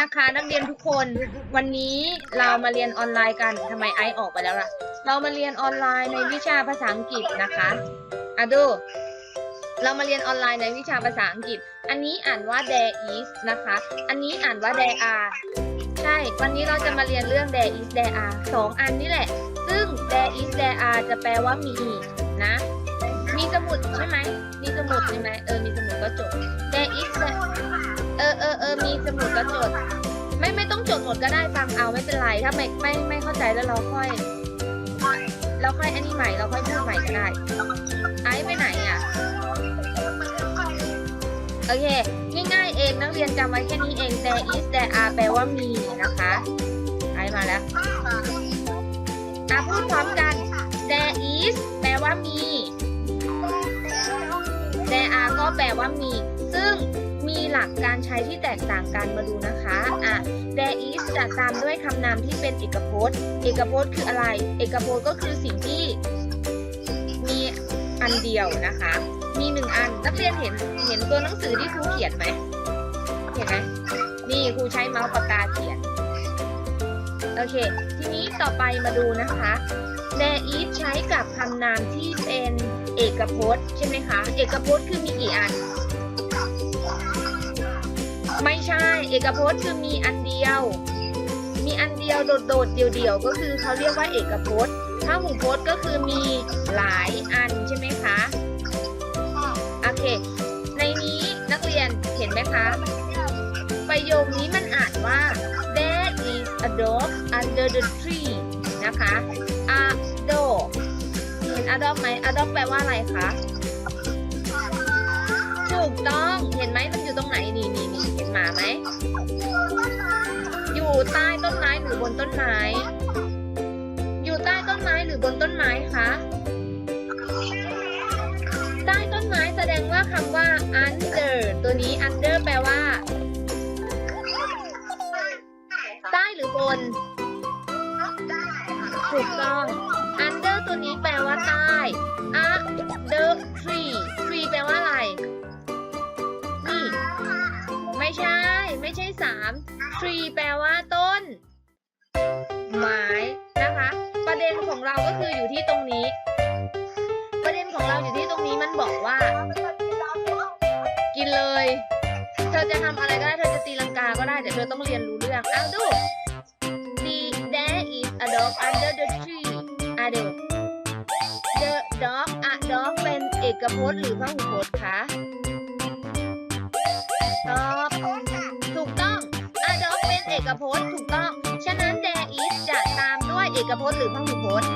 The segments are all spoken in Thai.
นะคะ นักเรียนทุกคนวันนี้เรามาเรียนออนไลน์กันทำไมไอซ์ออกไปแล้วล่ะ เรามาเรียนออนไลน์ในวิชาภาษาอังกฤษนะคะอะดู เรามาเรียนออนไลน์ในวิชาภาษาอังกฤษ อันนี้อ่านว่า there is นะคะ อันนี้อ่านว่า there are ใช่ วันนี้เราจะมาเรียนเรื่อง there is there are สองอันนี่แหละ ซึ่ง there is there are จะแปลว่ามีนะ มีสมุดใช่ไหม มีสมุดใช่ไหมเออ มีสมุดก็จด there is there เออเออเออมีสมุดก็จด ไม่ไม่ต้องจดหมดก็ได้ฟังเอาไม่เป็นไรถ้าไม่ไม่ไม่เข้าใจแล้วเราค่อยเราค่อยอันนี้ใหม่เราค่อยพูดใหม่ก็ได้ไอซ์ไปไหนอะโอเคง่ายๆเองนักเรียนจำไว้แค่นี้เอง there is there are แปลว่ามีนะคะไอมาแล้วอะพูดพร้อมกัน there is แปลว่ามี there are ก็แปลว่ามี ซึ่ง มีหลักการใช้ที่แตกต่างกันมาดูนะคะอะ there is จะตามด้วยคำนามที่เป็นเอกพจน์ เอกพจน์คืออะไร เอกพจน์ก็คือสิ่งที่มีอันเดียวนะคะ มีหนึ่งอัน นักเรียนเห็นเห็นตัวหนังสือที่ครูเขียนไหม เห็นไหมนี่ครูใช้เมาส์ปากกาเขียน โอเค ทีนี้ต่อไปมาดูนะคะ there is ใช้กับคำนามที่เป็นเอกพจน์ใช่ไหมคะ เอกพจน์คือมีกี่อัน ไม่ใช่ เอกพจน์คือมีอันเดียว มีอันเดียวโดดๆเดี่ยวๆก็คือเขาเรียกว่าเอกพจน์ ถ้าหูพจน์ก็คือมีหลายอันใช่ไหมคะโอเค ในนี้นักเรียนเห็นไหมคะ ประโยคนี้มันอ่านว่า there is a dog under the tree นะคะ a dog เห็น a dog ไหม a dog แปลว่าอะไรคะ ถูกต้อง เห็นไหมมันอยู่ตรงไหนนี่นี่นี่เห็นหมาไหม อยู่ใต้ต้นไม้หรือบนต้นไม้ อยู่ใต้ต้นไม้หรือบนต้นไม้คะ ใต้ต้นไม้แสดงว่าคำว่า un ไม่ใช่สาม tree แปลว่าต้น ไม้นะคะ ประเด็นของเราก็คืออยู่ที่ตรงนี้ ประเด็นของเราอยู่ที่ตรงนี้มันบอกว่า กินเลย เธอจะทำอะไรก็ได้ เธอจะตีลังกาก็ได้ แต่เธอต้องเรียนรู้เรื่องเอาดู The there is a dog under the tree อะดู The dog a dog เป็นเอกพจน์หรือพหูพจน์คะต พจน์ถูกต้อง ฉะนั้น there is จะตามด้วยเอกพจน์หรือพหูพจน์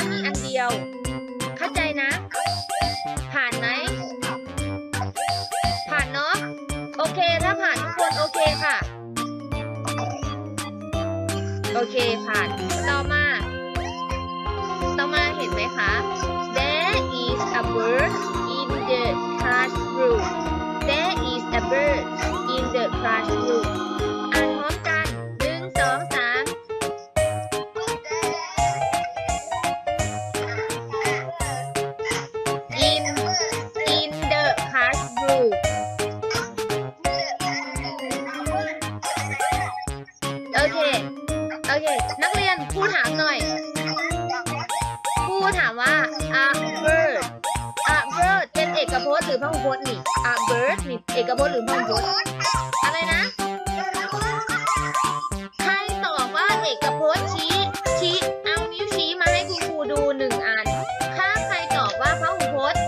ายความว่ามีอันเดียว เข้าใจนะ ผ่านไหม ผ่านเนาะ โอเค ถ้าผ่านทุกคนโอเคค่ะ โอเคผ่าน ต่อมา ต่อมาเห็นไหมคะ There is a bird in the classroom นักเรียนครูถามหน่อยครูถามว่า a bird a bird เป็นเอกพจน์หรือพหูพจน์นี่ a bird นี่เอกพจน์หรือพหูพจน์อะไรนะ ใครตอบว่าเอกพจน์ชี้ชี้เอานิ้วชี้มาให้คุณครูดูหนึ่งอัน ถ้าใครตอบว่าพหูพจน์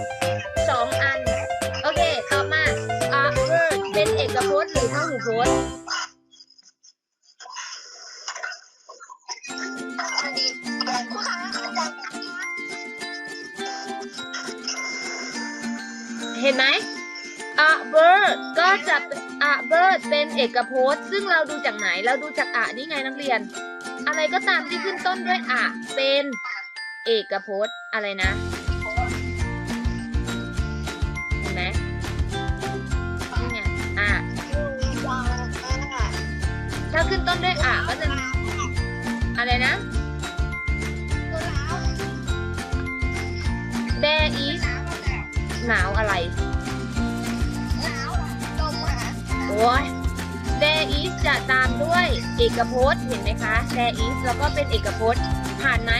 สองอัน โอเค ต่อมา a bird เป็นเอกพจน์หรือพหูพจน์ เอกพจน์ซึ่งเราดูจากไหนเราดูจากอะนี่ไงนักเรียน อะไรก็ตามที่ขึ้นต้นด้วยอะเป็นเอกพจน์อะไรนะเห็นไหมนี่ไงอะถ้าขึ้นต้นด้วยอะก็จะอะไรนะ there is หนาวอะไรโอ้ย there is จะตามด้วยเอกพจน์เห็นไหมคะ there is แล้วก็เป็นเอกพจน์ ผ่านไหม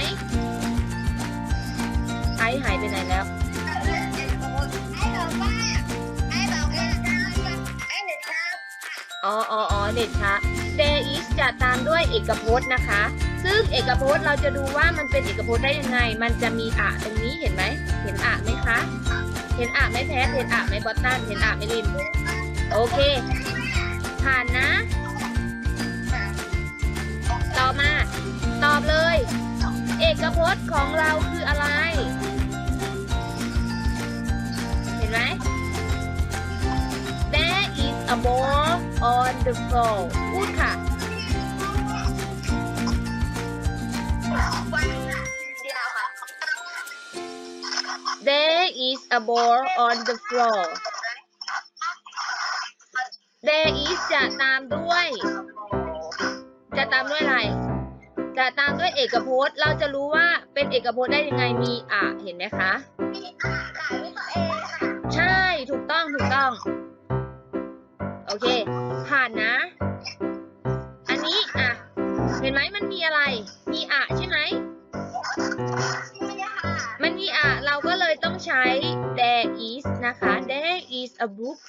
ไอหายไปไหนแล้วอ๋ออ๋อเด็ดคะ there is จะตามด้วยเอกพจน์นะคะ ซึ่งเอกพจน์เราจะดูว่ามันเป็นเอกพจน์ได้ยังไง มันจะมีอะตรงนี้เห็นไหม เห็นอะไหมคะ เห็นอะไหมแพทเห็นอะไหมบอตตัน เห็นอะไหมลิน โอเค ผ่านนะ ตอบเลย เอกพจน์ของเราคืออะไร เห็นไหม There is a ball on the floor พูดค่ะ There is a ball on the floor There is จะตามด้วย จะตามด้วยอะไร จะตามด้วยเอกพจน์เราจะรู้ว่าเป็นเอกพจน์ได้ยังไงมีอะเห็นไหมคะใช่ถูกต้องถูกต้อง โอเค ผ่านนะ อันนี้อะเห็นไหมมันมีอะไร มีอะใช่ไหมมันมีอะเราก็เลยต้องใช้ there is นะคะ there is a book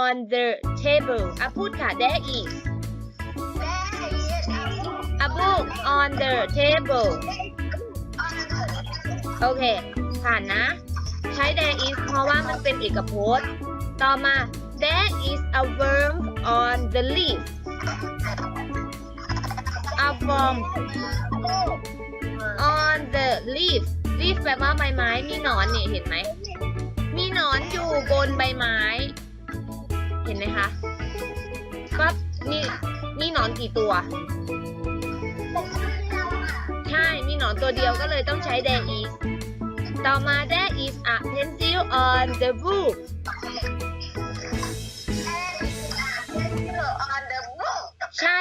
on the table อะพูดค่ะ there is a book on the table โอเค ผ่านนะ ใช้ there is เพราะว่ามันเป็นเอกพจน์ ต่อมา there is a worm on the leaf a worm on the leaf leaf แปลว่าใบไม้ มีหนอนเนี่ยเห็นไหม มีหนอนอยู่บนใบไม้ เห็นไหมคะก็มีมีหนอนกี่ตัว หนอนตัวเดียวก็เลยต้องใช้ there is ต่อมา there is a pencil on the book ใช่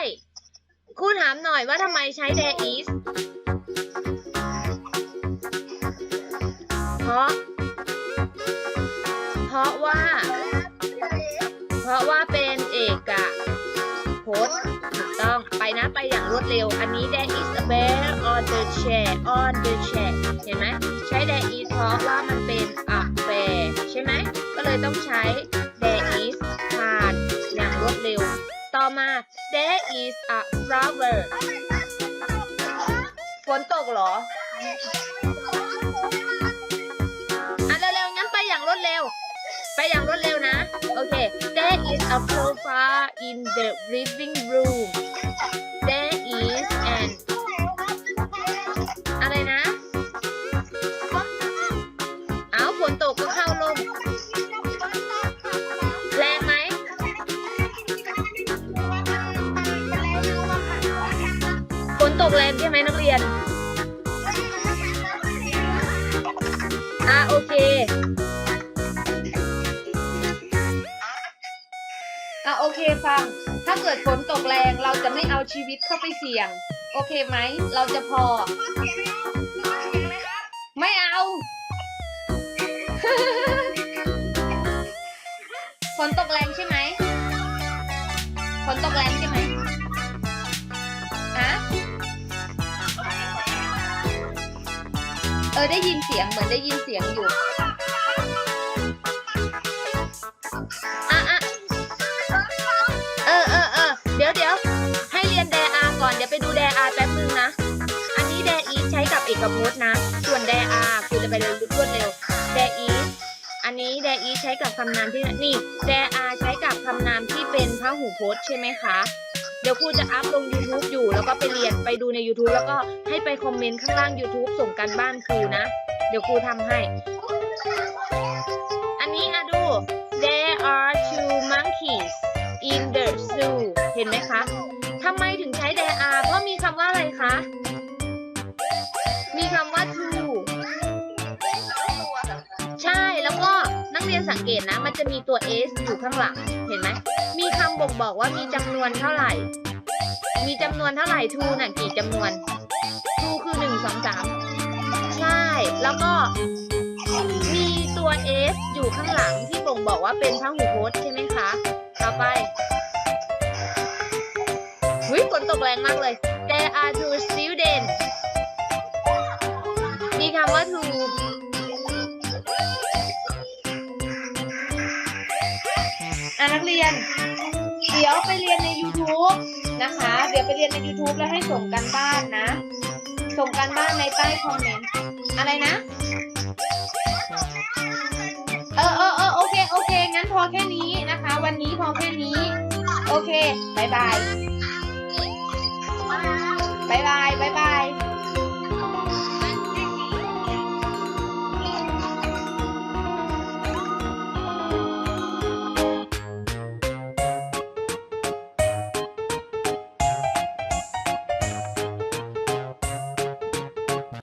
ครูถามหน่อยว่าทำไมใช้ there is เพราะ ไปอย่างรวดเร็ว อันนี้ there is a bear on the chair on the chair เห็นไหมใช้ there is เพราะว่ามันเป็น a bear ใช่ไหม ก็เลยต้องใช้ there is ผ่านอย่างรวดเร็ว ต่อมา there is a flower ฝนตกเหรออะเร็วๆงั้นไปอย่างรวดเร็ว ไปอย่างรวดเร็วนะ โอเค there is a sofa in the living room there โอเคฟัง ถ้าเกิดฝนตกแรงเราจะไม่เอาชีวิตเข้าไปเสี่ยง โอเคไหม เราจะพอ ไม่เอา ฝนตกแรงใช่ไหม ฝนตกแรงใช่ไหมอะเออได้ยินเสียงเหมือนได้ยินเสียงอยู่ ไปดูแดอาแป๊บนึงนะ อันนี้แดอีใช้กับเอกพจน์นะ ส่วนแดอาคือจะไปเร็วรวดเร็ว แดอีอันนี้แดอีใช้กับคำนามที่นี่ แดอาใช้กับคำนามที่เป็นพหูพจน์ใช่ไหมคะ เดี๋ยวครูจะอัพลง YouTube อยู่ แล้วก็ไปเรียนไปดูใน YouTube แล้วก็ให้ไปคอมเมนต์ข้างล่าง YouTube ส่งกันบ้านครูนะ เดี๋ยวครูทำให้ อันนี้อะดู there are two monkeys in the zoo เห็นไหมคะ เรียนสังเกตนะ มันจะมีตัว s อยู่ข้างหลัง เห็นไหม มีคำบ่งบอกว่ามีจำนวนเท่าไหร่ มีจำนวนเท่าไหร่ to น่ะกี่จำนวน to คือหนึ่งสองสามใช่ แล้วก็มีตัว s อยู่ข้างหลังที่บ่งบอกว่าเป็นพหูพจน์ใช่ไหมคะ ต่อไปหุยฝนตกแรงมากเลย There are two students มีคำว่า two นักเรียน เดี๋ยวไปเรียนใน YouTube นะคะ เดี๋ยวไปเรียนใน YouTube แล้วให้ส่งกันบ้านนะ ส่งกันบ้านในใต้คอมเมนต์ อะไรนะ เออเออเออโอเค โอเค งั้นพอแค่นี้นะคะ วันนี้พอแค่นี้ โอเคบายบายบายบายบายบาย